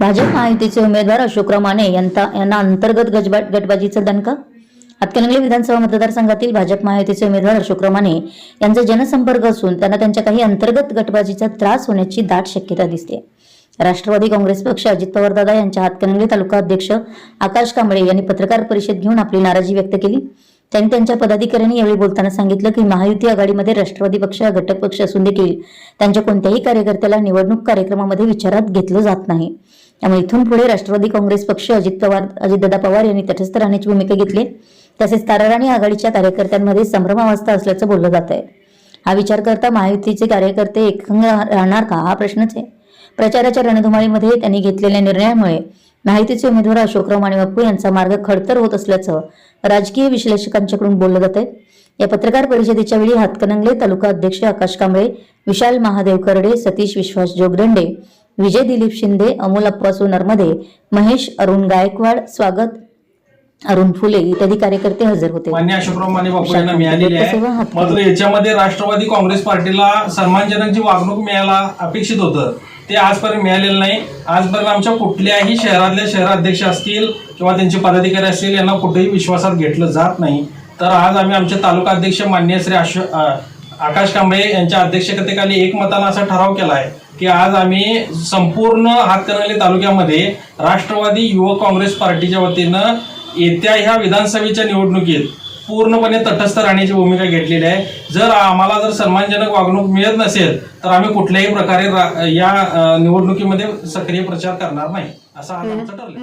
भाजप महायुतीचे उमेदवार अशोक माने यांना अंतर्गत गजबा गटबाजीचा दणका? हातकणंगले विधानसभा मतदारसंघातील भाजप महायुतीचे उमेदवार अशोक माने यांचा जनसंपर्क असून त्यांना त्यांच्या काही अंतर्गत गटबाजीचा त्रास होण्याची दाट शक्यता दिसते. राष्ट्रवादी काँग्रेस पक्ष अजित पवारदादा यांच्या हातकणंगले तालुका अध्यक्ष आकाश कांबळे यांनी पत्रकार परिषद घेऊन आपली नाराजी व्यक्त केली. त्यांनी त्यांच्या पदाधिकाऱ्यांनी यावेळी बोलताना सांगितलं की महायुती आघाडीमध्ये राष्ट्रवादी पक्ष हा घटक पक्ष असून देखील त्यांच्या कोणत्याही कार्यकर्त्याला निवडणूक कार्यक्रमामध्ये विचारात घेतलं जात नाही. त्यामुळे इथून पुढे राष्ट्रवादी काँग्रेस पक्ष अजित पवार अजितदादा पवार यांनी तटस्थ राहण्याची भूमिका घेतली. तसेच ताराराणी आघाडीच्या कार्यकर्त्यांमध्ये संभ्रमावस्था असल्याचं बोललं जात आहे. हा विचार करता महायुतीचे कार्यकर्ते एकंग राहणार का? हा प्रश्नच आहे. प्रचाराच्या रणधुमाळीमध्ये त्यांनी घेतलेल्या निर्णयामुळे माहितीचे उमेदवार अशोकराव माने बापू यांचा मार्ग खडतर होत असल्याचं राजकीय विश्लेषकांच्याकडून बोललं जात आहे या पत्रकार परिषदेच्या वेळी हातकणंगले तालुका अध्यक्ष आकाश कांबळे विशाल महादेव करडे सतीश विश्वास जोगदंडे विजय दिलीप शिंदे अमोल अप्पासू नरमदे महेश अरुण गायकवाड स्वागत अरुण फुले इत्यादी कार्यकर्ते हजर होते. मान्य अशोकराव माने बापू यांना मिळालेली आहे. मात्र याच्यामध्ये राष्ट्रवादी काँग्रेस पार्टीला सन्मानजनक जी वागणूक मिळायला अपेक्षित होतं ते आजपर्यंत मिळालेलं नाही. आजपर्यंत आमच्या कुठल्याही शहरातले शहराध्यक्ष असतील किंवा त्यांचे पदाधिकारी असतील यांना कुठेही विश्वासात घेतलं जात नाही. तर आज आम्ही आमचे तालुका अध्यक्ष मान्य श्री आश आकाश कांबळे यांच्या अध्यक्षतेखाली एकमतानं असा ठराव केला आहे की आज आम्ही संपूर्ण हातकणंगले तालुक्यामध्ये राष्ट्रवादी युवक काँग्रेस पार्टीच्या वतीनं येत्या ह्या विधानसभेच्या निवडणुकीत पूर्णपणे तटस्थ राहण्याची भूमिका घेतलेली आहे. जर आम्हाला जर सन्मानजनक वागणूक मिळत नसेल तर आम्ही कुठल्याही प्रकारे या निवडणुकीमध्ये सक्रिय प्रचार करणार नाही असं आज आमचं ठरलं